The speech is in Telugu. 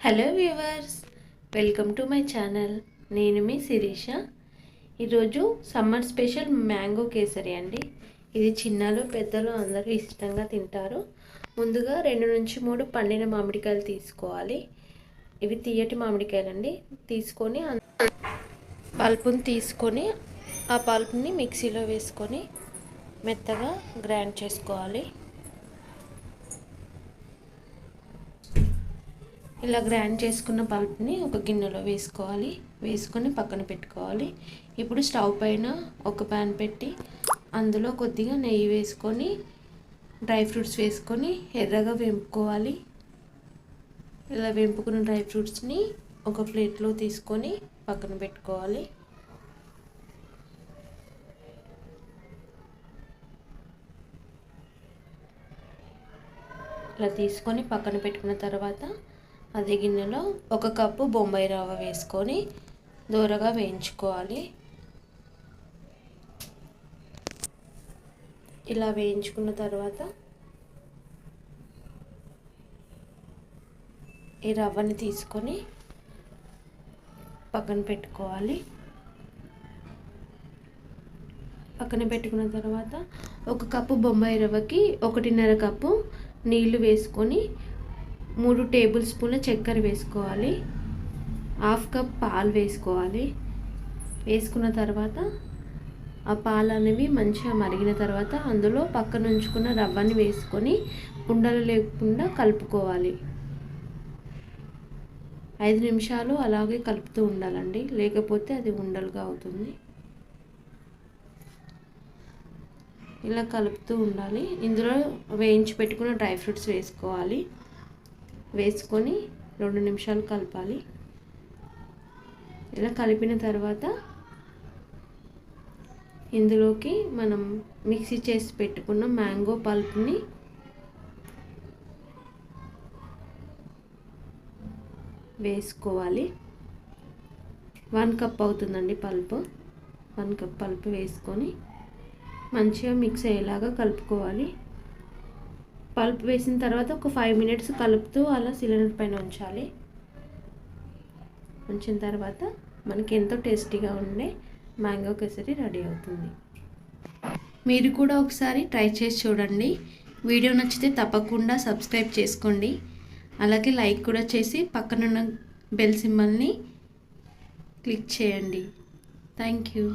Hello viewers welcome to my channel నేను మీ శిరీష. ఈరోజు సమ్మర్ స్పెషల్ మ్యాంగో కేసరి అండి. ఇది చిన్నలు పెద్దలు అందరూ ఇష్టంగా తింటారు. ముందుగా రెండు నుంచి మూడు పండిన మామిడికాయలు తీసుకోవాలి. ఇవి తీయటి మామిడికాయలు అండి తీసుకొని పల్పుని తీసుకొని ఆ పల్పుని మిక్సీలో వేసుకొని మెత్తగా గ్రైండ్ చేసుకోవాలి. ఇలా గ్రైండ్ చేసుకున్న పల్ప్ని ఒక గిన్నెలో వేసుకోవాలి. వేసుకొని పక్కన పెట్టుకోవాలి. ఇప్పుడు స్టవ్ పైన ఒక ప్యాన్ పెట్టి అందులో కొద్దిగా నెయ్యి వేసుకొని డ్రై ఫ్రూట్స్ వేసుకొని ఎర్రగా వేపుకోవాలి. ఇలా వేపుకున్న డ్రై ఫ్రూట్స్ని ఒక ప్లేట్లో తీసుకొని పక్కన పెట్టుకోవాలి. ఇలా తీసుకొని పక్కన పెట్టుకున్న తర్వాత అదే గిన్నెలో ఒక కప్పు బొంబాయి రవ్వ వేసుకొని దూరగా వేయించుకోవాలి. ఇలా వేయించుకున్న తర్వాత ఈ రవ్వని తీసుకొని పక్కన పెట్టుకోవాలి. పక్కన పెట్టుకున్న తర్వాత ఒక కప్పు బొంబాయి రవ్వకి ఒకటిన్నర కప్పు నీళ్ళు వేసుకొని మూడు టేబుల్ స్పూన్ల చక్కెర వేసుకోవాలి. హాఫ్ కప్ పాలు వేసుకోవాలి. వేసుకున్న తర్వాత ఆ పాలు అనేవి మంచిగా మరిగిన తర్వాత అందులో పక్కన ఉంచుకున్న రవ్వని వేసుకొని ఉండలు లేకుండా కలుపుకోవాలి. ఐదు నిమిషాలు అలాగే కలుపుతూ ఉండాలండి. లేకపోతే అది ఉండలుగా అవుతుంది. ఇలా కలుపుతూ ఉండాలి. ఇందులో వేయించి పెట్టుకున్న డ్రై ఫ్రూట్స్ వేసుకోవాలి. వేసుకొని రెండు నిమిషాలు కలపాలి. ఇలా కలిపిన తర్వాత ఇందులోకి మనం మిక్సీ చేసి పెట్టుకున్న మ్యాంగో పల్ప్ని వేసుకోవాలి. వన్ కప్ అవుతుందండి పల్పు. వన్ కప్ పల్పు వేసుకొని మంచిగా మిక్స్ అయ్యేలాగా కలుపుకోవాలి. పల్ప్ వేసిన తర్వాత ఒక ఫైవ్ మినిట్స్ కలుపుతూ అలా సిలిండర్ పైన ఉంచాలి. ఉంచిన తర్వాత మనకి ఎంతో టేస్టీగా ఉండే మ్యాంగో కేసరి రెడీ అవుతుంది. మీరు కూడా ఒకసారి ట్రై చేసి చూడండి. వీడియో నచ్చితే తప్పకుండా సబ్స్క్రైబ్ చేసుకోండి. అలాగే లైక్ కూడా చేసి పక్కనున్న బెల్ సింబల్ని క్లిక్ చేయండి. Thank you.